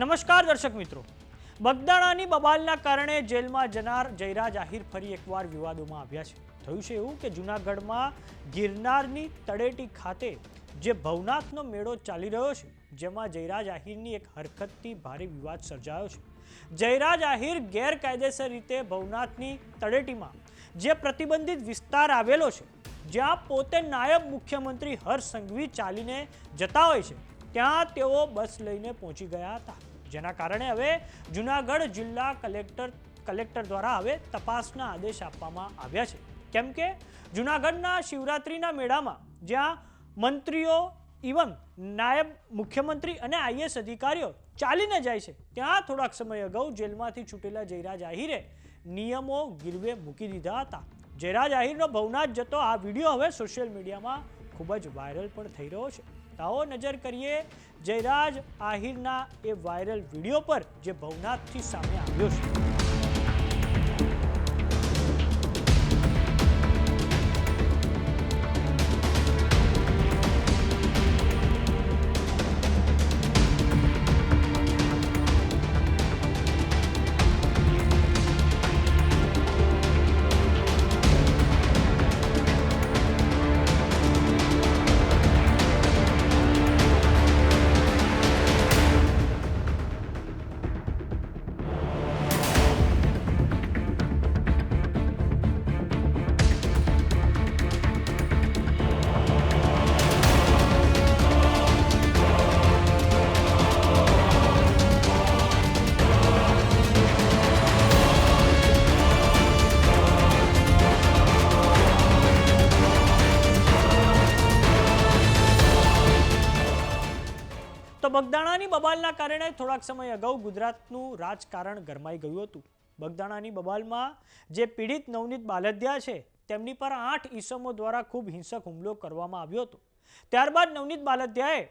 નમસ્કાર દર્શક મિત્રો. બગદાણાની બબાલના કારણે જેલમાં જનાર જયરાજ આહિર ફરી એકવાર વિવાદોમાં આવ્યા છે. થયું છે એવું કે જૂનાગઢમાં ગિરનારની તળેટી ખાતે જે ભવનાથનો મેળો ચાલી રહ્યો છે, જેમાં જયરાજ આહિરની એક હરકતથી ભારે વિવાદ સર્જાયો છે. જયરાજ આહિર ગેરકાયદેસર રીતે ભવનાથની તળેટીમાં જે પ્રતિબંધિત વિસ્તાર આવેલો છે, જ્યાં પોતે નાયબ મુખ્યમંત્રી હર્ષ સંઘવી ચાલીને જતા હોય છે ત્યાં તેઓ બસ લઈને પહોંચી ગયા હતા. જેના કારણે હવે જુનાગઢ જિલ્લા કલેક્ટર કલેક્ટર દ્વારા હવે તપાસના આદેશ આપવામાં આવ્યા છે. કેમ કે જુનાગઢના શિવરાત્રિના મેળામાં જ્યાં મંત્રીઓ ઇવન નાયબ મુખ્યમંત્રી અને આઈએસ અધિકારીઓ ચાલીને જાય છે, ત્યાં થોડાક સમય અગાઉ જેલમાંથી છૂટેલા જયરાજ આહિરે નિયમો ગીરવે મૂકી દીધા હતા. જયરાજ આહિરનો ભવનાથ જતો આ વીડિયો હવે સોશિયલ મીડિયામાં ખૂબ જ વાયરલ પણ થઈ રહ્યો છે. આવો નજર કરીએ. જયરાજ આહિરના એ વાયરલ વીડિયો પર જે ભવનાથથી સામે આવ્યો છે. બગદાણાની બબાલના કારણે થોડાક સમય અગાઉ ગુજરાતનું રાજકારણ ગરમાઈ ગયું હતું. બગદાણાની બબાલમાં જે પીડિત નવનીત બાલદિયા છે, તેમની પર આઠ ઈસમો દ્વારા ખૂબ હિંસક હુમલો કરવામાં આવ્યો હતો. ત્યારબાદ નવનીત બાલદિયાએ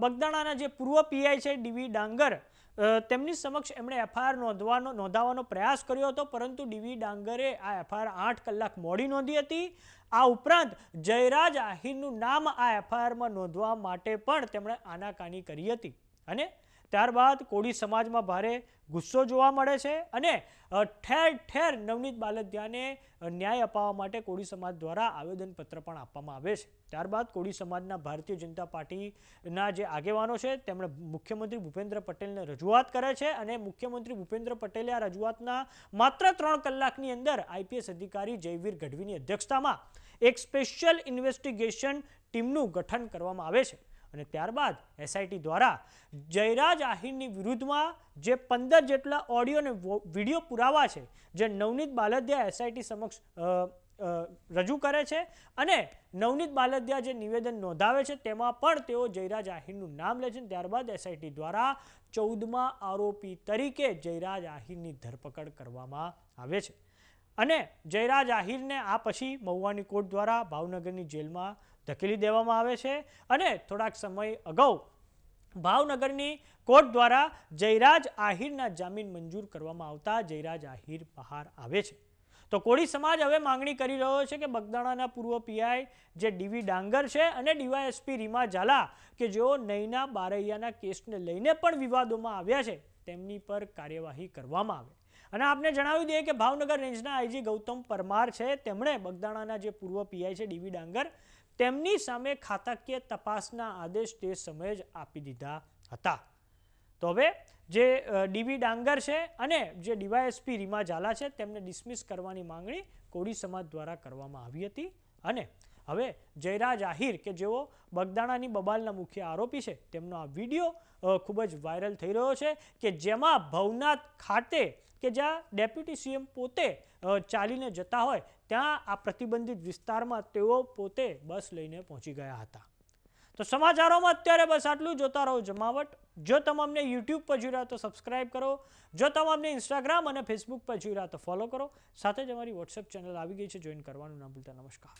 બગદાણાના જે પૂર્વ પીઆઈ છે ડીવી ડાંગર તેમની સમક્ષ એમણે એફઆઈઆર નોંધવાનો, નોંધાવવાનો પ્રયાસ કર્યો હતો, પરંતુ ડીવી ડાંગરે આ એફઆઈઆર આઠ કલાક મોડી નોંધી હતી. આ ઉપરાંત જયરાજ આહિરનું નામ આ એફઆઈઆરમાં નોંધવા માટે પણ તેમણે આનાકાની કરી હતી. અને ત્યારબાદ કોળી સમાજમાં ભારે ગુસ્સો જોવા મળે છે અને ઠેર ઠેર નવનીત બાલદિયાને ન્યાય અપાવવા માટે કોળી સમાજ દ્વારા આવેદનપત્ર પણ આપવામાં આવે છે. ત્યારબાદ કોળી સમાજના ભારતીય જનતા પાર્ટીના જે આગેવાનો છે, તેમણે મુખ્યમંત્રી ભૂપેન્દ્ર પટેલને રજૂઆત કરે છે અને મુખ્યમંત્રી ભૂપેન્દ્ર પટેલે આ રજૂઆતના માત્ર ત્રણ કલાકની અંદર આઈપીએસ અધિકારી જયવીર ગઢવીની અધ્યક્ષતામાં એક સ્પેશિયલ ઇન્વેસ્ટિગેશન ટીમનું ગઠન કરવામાં આવે છે. અને ત્યારબાદ એસઆઈટી દ્વારા જયરાજ આહિરની વિરુદ્ધમાં જે પંદર જેટલા ઓડિયો અને વીડિયો પુરાવા છે, જે નવનીત બાલદિયા એસઆઈટી સમક્ષ રજૂ કરે છે અને નવનીત બાલદિયા જે નિવેદન નોંધાવે છે તેમાં પણ તેઓ જયરાજ આહિરનું નામ લે છે ત્યારબાદ એસઆઈટી દ્વારા ચૌદમા આરોપી તરીકે જયરાજ આહિરની ધરપકડ કરવામાં આવે છે. અને જયરાજ આહિરને આ પછી મહુવાની કોર્ટ દ્વારા ભાવનગરની જેલમાં ધકેલી દેવામાં આવે છે અને થોડાક સમય અગાઉ ભાવનગરની કોર્ટ દ્વારા જયરાજ આહિરના જામીન મંજૂર કરવામાં આવતા જયરાજ આહિર બહાર આવે છે. તો કોળી સમાજ હવે માંગણી કરી રહ્યો છે કે બગદાણાના પૂર્વ પીઆઈ જે ડીવી ડાંગર છે અને ડીવાયએસપી રીમા ઝાલા કે જેઓ નૈના બારૈયાના કેસને લઈને પણ વિવાદોમાં આવ્યા છે તેમની પર કાર્યવાહી કરવામાં આવે. અને આપને જણાવી દઈએ કે ભાવનગર રેન્જના આઈજી ગૌતમ પરમાર છે. તેમણે બગદાણાના જે પૂર્વ પીઆઈ છે ડીવી ડાંગર, તેમની સામે ખાતાકીય તપાસના આદેશ તે સમયે જ આપી દીધા હતા. તો હવે જે ડીવી ડાંગર છે અને જે ડીવાયએસપી રીમા ઝાલા છે તેમને ડિસમિસ કરવાની માંગણી કોળી સમાજ દ્વારા કરવામાં આવી હતી. અને હવે જયરાજ આહિર, કે જેઓ બગદાણાની બબાલના મુખ્ય આરોપી છે, તેમનો આ વીડિયો ખૂબ જ વાયરલ થઈ રહ્યો છે કે જેમાં ભવનાથ ખાતે કે જ્યાં ડેપ્યુટી સીએમ પોતે ચાલીને જતા હોય, ત્યાં આ પ્રતિબંધિત વિસ્તારમાં તેઓ પોતે બસ લઈને પહોંચી ગયા હતા. તો સમાચારોમાં અત્યારે બસ આટલું જોતા રહો જમાવટ. જો તમામને યુટ્યુબ પર જોઈ રહ્યા તો સબસ્ક્રાઇબ કરો. જો તમામને ઇન્સ્ટાગ્રામ અને ફેસબુક પર જોઈ રહ્યા તો ફોલો કરો. સાથે જ અમારી વોટ્સએપ ચેનલ આવી ગઈ છે. જોઈન કરવાનું ના ભૂલતા. નમસ્કાર.